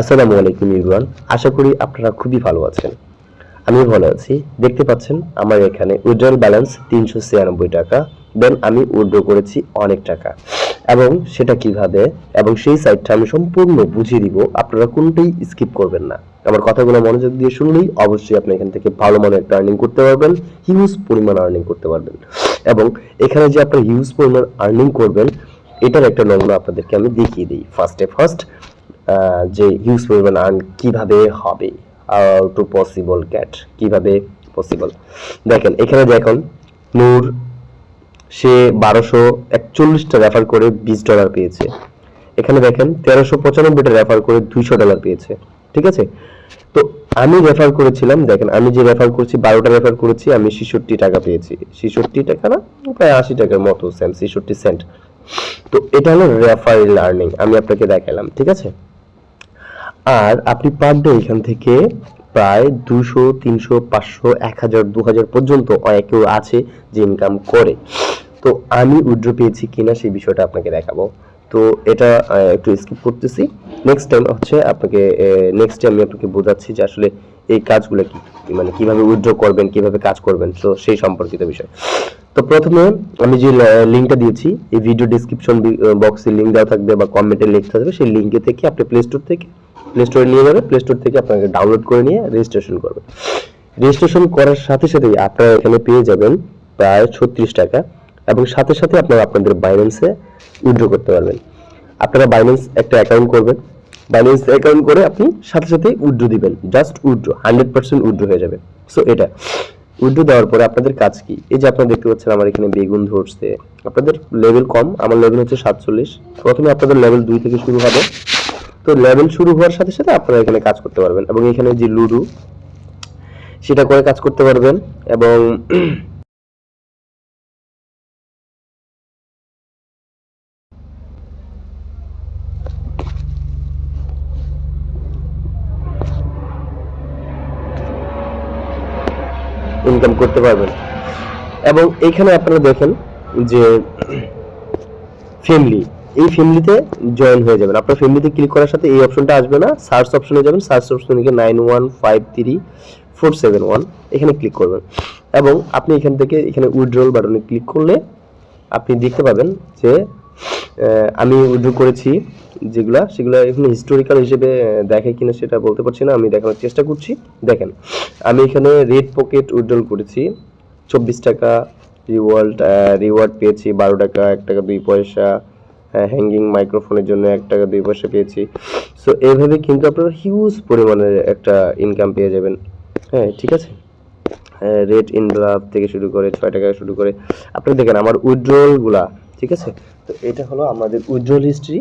আসসালামু আলাইকুম ইউরান আশা করি আপনারা খুবই ভালো আছেন। আমি ভালো আছি। দেখতে পাচ্ছেন আমার এখানে উইড্রল ব্যালেন্স তিনশো ছিয়ানব্বই টাকা। দেন আমি উইড্রো করেছি অনেক টাকা। এবং সেটা কীভাবে? এবং সেই সাইটটা আমি সম্পূর্ণ বুঝিয়ে দিব। আপনারা কোনটাই স্কিপ করবেন না। আমার কথাগুলো মনোযোগ দিয়ে শুনলেই অবশ্যই আপনি এখান থেকে ভালো মানের একটা আর্নিং করতে পারবেন হিউজ পরিমাণ আর্নিং করতে পারবেন। এবং এখানে যে আপনার হিউজ পরিমাণ আর্নিং করবেন, এটার একটা নমুনা আপনাদেরকে আমি দেখিয়ে দিই। ফার্স্টে ফার্স্ট যে হিউজ পরিমাণ আর্ন কীভাবে হবে টু পসিবল ক্যাট কীভাবে পসিবল দেখেন, এখানে দেখুন, নূর, সে বারোশো একচল্লিশটা রেফার করে বিশ ডলার পেয়েছে। এখানে দেখেন, তেরোশো পঁচানব্বইটা রেফার করে দুইশো ডলার পেয়েছে। ঠিক আছে? তো আমি রেফার করেছিলাম, দেখেন, আমি যে রেফার করেছি, বারোটা রেফার করেছি, আমি ছেষট্টি টাকা পেয়েছি। ছেষট্টি টাকা না, প্রায় আশি টাকার মতো সেম ছেষট্টি সেন্ট তো এটা হলো রেফারেল লার্নিং আমি আপনাকে দেখালাম, ঠিক আছে? আর আপনি পার ডে এখান থেকে প্রায় দুশো, তিনশো, পাঁচশো, এক হাজার, দু হাজার পর্যন্ত অনেকেও আছে যে ইনকাম করে। তো আমি উইড্রো পেয়েছি কিনা সেই বিষয়টা আপনাকে দেখাবো। তো এটা একটু স্কিপ করতেছি। নেক্সট টাইম হচ্ছে আপনাকে নেক্সট টাইম আমি আপনাকে বোঝাচ্ছি যে আসলে এই কাজগুলো কি মানে কীভাবে উইথড্র করবেন, কীভাবে কাজ করবেন, তো সেই সম্পর্কিত বিষয়। তো প্রথমে আমি যে লিঙ্কটা দিয়েছি, এই ভিডিও ডিসক্রিপশন বক্সে লিঙ্ক দেওয়া থাকবে বা কমেন্টে লিঙ্ক থাকবে, সেই লিঙ্কে থেকে আপনি প্লে স্টোর থেকে প্লে স্টোরে নিয়ে যাবে প্লে স্টোর থেকে আপনাকে ডাউনলোড করে নিয়ে রেজিস্ট্রেশন করবে। রেজিস্ট্রেশন করার সাথে সাথেই আপনারা এখানে পেয়ে যাবেন প্রায় ছত্রিশ টাকা এবং সাথে সাথে আপনারা আপনাদের বাইন্যান্সে উইথড্র করতে পারবেন। আপনারা বাইন্যান্স একটা অ্যাকাউন্ট করবেন। বাইন্যান্স অ্যাকাউন্ট করে আপনি সাথে সাথে উইড্রো দিবেন। Just withdraw hundred percent withdraw হয়ে যাবে। সো এটা। উইথড্র দেওয়ার পরে আপনাদের কাজ কি? এই যে আপনারা দেখতে পাচ্ছেন আমার এখানে বেগুন ধরছে। আপনাদের লেভেল কম, আমার লেভেল হচ্ছে সাতচল্লিশ। প্রথমে আপনাদের লেভেল দুই থেকে শুরু হবে। তো লেভেল শুরু হওয়ার সাথে সাথে আপনারা এখানে কাজ করতে পারবেন এবং এখানে যে লুডু, সেটা করে কাজ করতে পারবেন এবং ইনকাম করতে পারবেন। এবং এখানে আপনারা দেখেন যে ফ্যামিলি এই ফ্যামিলিতে জয়েন হয়ে যাবেন। আপনার ফ্যামিলিতে ক্লিক করার সাথে এই অপশনটা আসবে না। সার্চ অপশনে যাবেন। সার্চ অপশনে গিয়ে nine one five three four seven one এখানে ক্লিক করবেন। এবং আপনি এখান থেকে এখানে উইথড্রল বাটনে ক্লিক করলে আপনি দেখতে পাবেন যে আমি উইথড্র করেছি যেগুলা, সেগুলো এখানে হিস্টোরিক্যাল হিসেবে দেখে কিনা সেটা বলতে পারছি না। আমি দেখানোর চেষ্টা করছি। দেখেন, আমি এখানে রেড পকেট উইথড্রল করেছি। চব্বিশ টাকা রিওয়ার্ড রিওয়ার্ড পেয়েছি, বারো টাকা, এক টাকা, দুই পয়সা। হ্যাঙ্গিং মাইক্রোফোনের জন্য এক টাকা দুই পয়সা পেয়েছি। সো এইভাবে কিন্তু আপনারা হিউজ পরিমাণের একটা ইনকাম পেয়ে যাবেন। হ্যাঁ ঠিক আছে? রেট ইন লাভ থেকে শুরু করে ছয় টাকা শুরু করে। আপনি দেখেন আমার উইথড্রলগুলা ঠিক আছে? তো এটা হলো আমাদের উইথড্রল হিস্ট্রি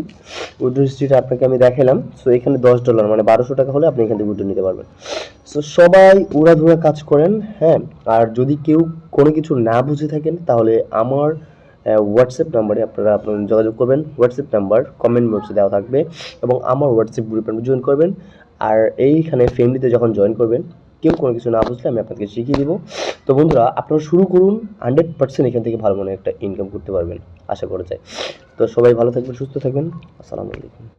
উইথড্রল হিস্ট্রিটা আপনাকে আমি দেখালাম সো এখানে দশ ডলার মানে বারোশো টাকা হলে আপনি এখান থেকে উইথড্র নিতে পারবেন। সো সবাই উড়াধুরা কাজ করেন হ্যাঁ? আর যদি কেউ কোনো কিছু না বুঝে থাকেন, তাহলে আমার হোয়াটসঅ্যাপ নাম্বারে আপনারা আপনার যোগাযোগ করবেন। হোয়াটসঅ্যাপ নাম্বার কমেন্ট বক্সে দেওয়া থাকবে এবং আমার হোয়াটসঅ্যাপ গ্রুপে জয়েন করবেন। আর এইখানে ফ্যামিলিতে যখন জয়েন করবেন, কেউ কোনো কিছু না বুঝলে আমি আপনাকে শিখিয়ে দেবো। তো বন্ধুরা, আপনারা শুরু করুন হান্ড্রেড পার্সেন্ট এখান থেকে ভালো মনে একটা ইনকাম করতে পারবেন, আশা করা যায়। তো সবাই ভালো থাকবেন, সুস্থ থাকবেন। আসসালামু আলাইকুম।